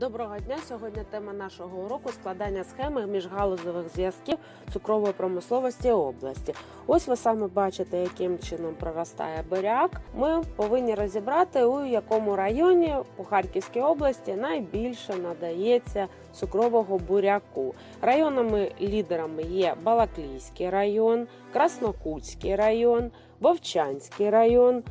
Доброго дня! Сьогодні тема нашого уроку складання схеми міжгалузових зв'язків цукрової промисловості області. Ось ви саме бачите, яким чином проростає буряк. Ми повинні розібрати, у якому районі у Харківській області найбільше надається цукрового буряку. Районами лідерами є Балаклійський район, Краснокутський район, Вовчанський район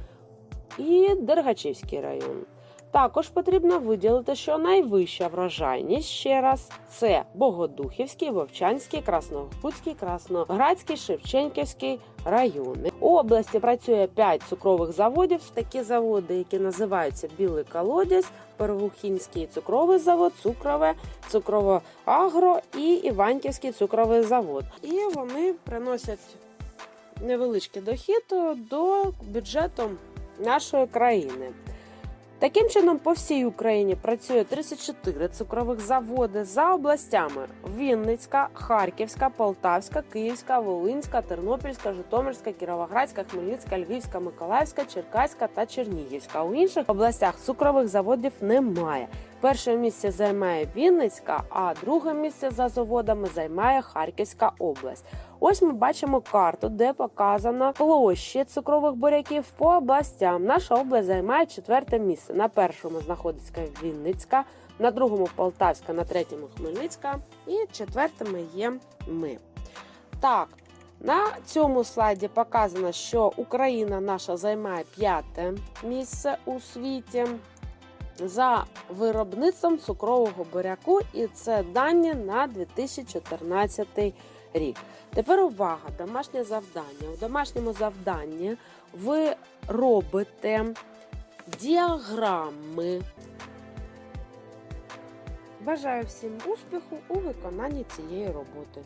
і Дергачівський район. Також потрібно виділити, що найвища врожайність ще раз це Богодухівський, Вовчанський, Красногутський, Красноградський, Шевченківський райони. У області працює 5 цукрових заводів. Такі заводи, які називаються Білий колодязь, Первухінський цукровий завод, цукрове, цукрово агро і Іванківський цукровий завод. І вони приносять невеличкий дохід до бюджету нашої країни. Таким чином, по всій Україні працює 34 цукрових заводи за областями: Вінницька, Харківська, Полтавська, Київська, Волинська, Тернопільська, Житомирська, Кіровоградська, Хмельницька, Львівська, Миколаївська, Черкаська та Чернігівська. У інших областях цукрових заводів немає. Перше місце займає Вінницька, а друге місце за заводами займає Харківська область. Ось ми бачимо карту, де показано площі цукрових буряків по областям. Наша область займає четверте місце. На першому знаходиться Вінницька, на другому Полтавська, на третьому Хмельницька і четвертими є ми. Так, на цьому слайді показано, що Україна наша займає п'яте місце у світі за виробництвом цукрового буряку, і це дані на 2014 рік. Тепер увага, домашнє завдання. У домашньому завданні ви робите діаграми. Бажаю всім успіху у виконанні цієї роботи.